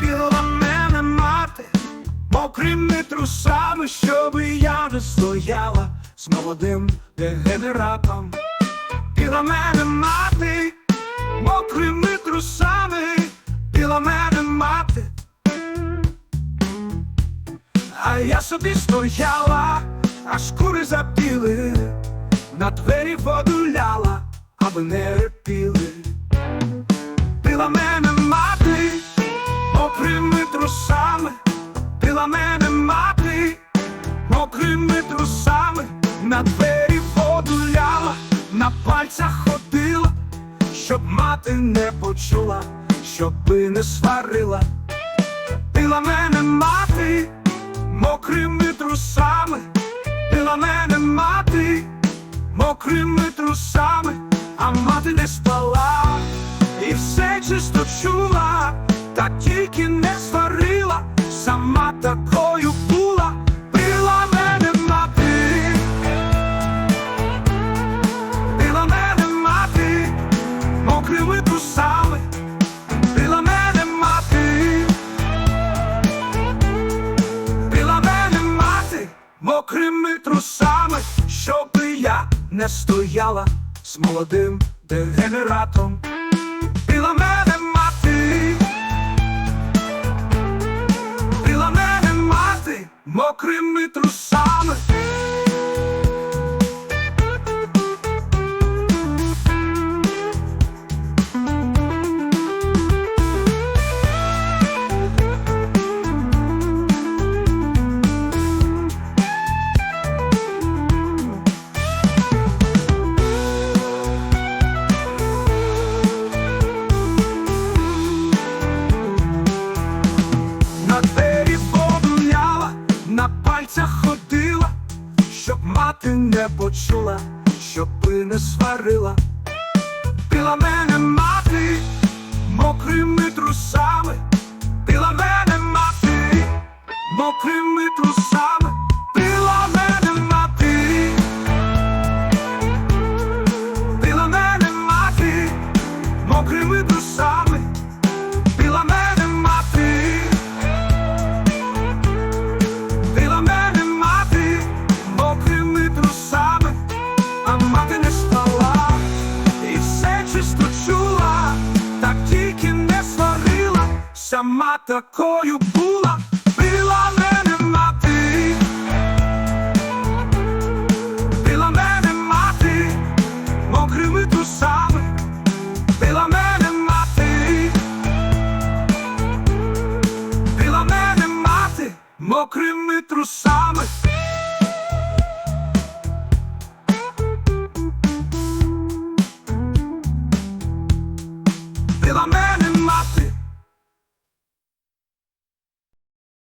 Біла мене мати, мокрими трусами, щоби я не стояла з молодим дегенератом. Біла мене мати, мокрими трусами, біла мене мати. А я собі стояла, а шкури запіли, на двері воду ляла, аби не репіли. Била мене мати, мокрими трусами, била мене мати, мокрими трусами, на двері воду ляла, на пальцях ходила, щоб мати не почула, щоби не сварила. Била мене мати, мокрими трусами, била мене мати, мокрими трусами, а мати не спала, і все чисто чула, та тільки не сварила, сама такою не стояла з молодим дегенератом. Біла мене мати, біла мене мати мокрими трусами. Мати не почула, щоб би не сварила. Пила мене мати сама такою була, била мене мати,